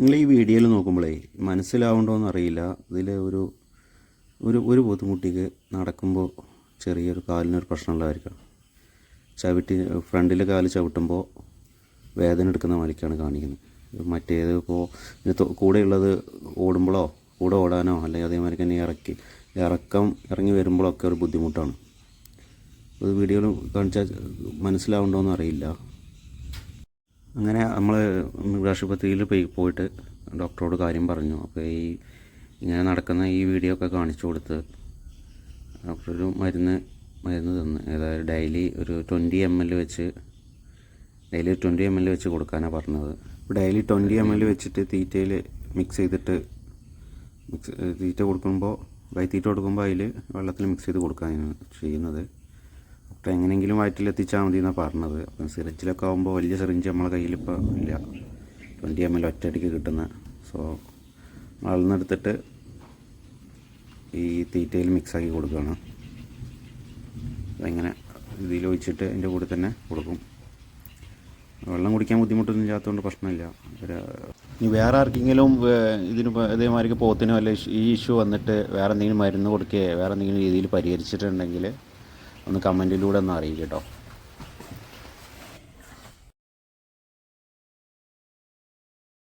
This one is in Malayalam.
നിങ്ങൾ ഈ വീഡിയോയിൽ നോക്കുമ്പോഴേ മനസ്സിലാവുണ്ടോയെന്ന് അറിയില്ല. ഇതിൽ ഒരു ഒരു ഒരു ബുദ്ധിമുട്ടിക്ക് നടക്കുമ്പോൾ ചെറിയൊരു കാലിനൊരു പ്രശ്നമുള്ളതായിരിക്കാം ചവിട്ടി ഫ്രണ്ടിലെ കാൽ ചവിട്ടുമ്പോൾ വേദന എടുക്കുന്ന മാതിരിക്കാണ് കാണിക്കുന്നത്. മറ്റേത് ഇപ്പോൾ കൂടെയുള്ളത് ഓടുമ്പോഴോ കൂടെ ഓടാനോ അല്ലെങ്കിൽ അതേമാതിരി തന്നെ ഇറക്കി ഇറക്കം ഇറങ്ങി വരുമ്പോഴൊക്കെ ഒരു ബുദ്ധിമുട്ടാണ്. അത് വീഡിയോയിൽ കാണിച്ചാൽ മനസ്സിലാവുണ്ടോയെന്ന് അറിയില്ല. അങ്ങനെ നമ്മൾ മൃഗാശുപത്രിയിൽ പോയി പോയിട്ട് ഡോക്ടറോട് കാര്യം പറഞ്ഞു. അപ്പോൾ ഈ ഇങ്ങനെ നടക്കുന്ന ഈ വീഡിയോ ഒക്കെ കാണിച്ചു കൊടുത്ത് ഡോക്ടർ ഒരു മരുന്ന് മരുന്ന് തന്ന്. അതായത് ഡെയിലി ഒരു ട്വന്റി എം എൽ വെച്ച് ഡെയിലി ട്വന്റി എം എൽ വെച്ച് കൊടുക്കാനാണ് പറഞ്ഞത്. ഡെയിലി ട്വന്റി എം എൽ വെച്ചിട്ട് തീറ്റയിൽ മിക്സ് ചെയ്തിട്ട് മിക്സ് തീറ്റ കൊടുക്കുമ്പോൾ വൈത്തീറ്റ കൊടുക്കുമ്പോൾ അതിൽ വെള്ളത്തിൽ മിക്സ് ചെയ്ത് കൊടുക്കാനാണ് ചെയ്യുന്നത്. ഡോക്ടർ എങ്ങനെയെങ്കിലും വയറ്റിലെത്തിച്ചാൽ മതി എന്നാണ് പറഞ്ഞത്. അപ്പം സിറിഞ്ചിലൊക്കെ ആകുമ്പോൾ വലിയ സിറിഞ്ച് നമ്മളെ കയ്യിലിപ്പോൾ ഇല്ല. ട്വന്റി എം എൽ ഒറ്റയടിക്ക് കിട്ടുന്ന. സോ അളന്നെടുത്തിട്ട് ഈ തീറ്റയിൽ മിക്സാക്കി കൊടുക്കുകയാണ്. അങ്ങനെ ഇതിൽ ഒഴിച്ചിട്ട് അതിന്റെ കൂടെ തന്നെ കൊടുക്കും. വെള്ളം കുടിക്കാൻ ബുദ്ധിമുട്ടൊന്നും ഇല്ലാത്തതുകൊണ്ട് പ്രശ്നമില്ല. ഇനി വേറെ ആർക്കെങ്കിലും ഇതിന് ഇതേമാതിരി പോത്തിനോ അല്ല ഈ ഇഷ്യൂ വന്നിട്ട് വേറെ എന്തെങ്കിലും മരുന്ന് കൊടുക്കുകയോ വേറെ എന്തെങ്കിലും രീതിയിൽ പരിഹരിച്ചിട്ടുണ്ടെങ്കിൽ ഒന്ന് കമന്റിലൂടെ ഒന്ന് അറിയിക്കും കേട്ടോ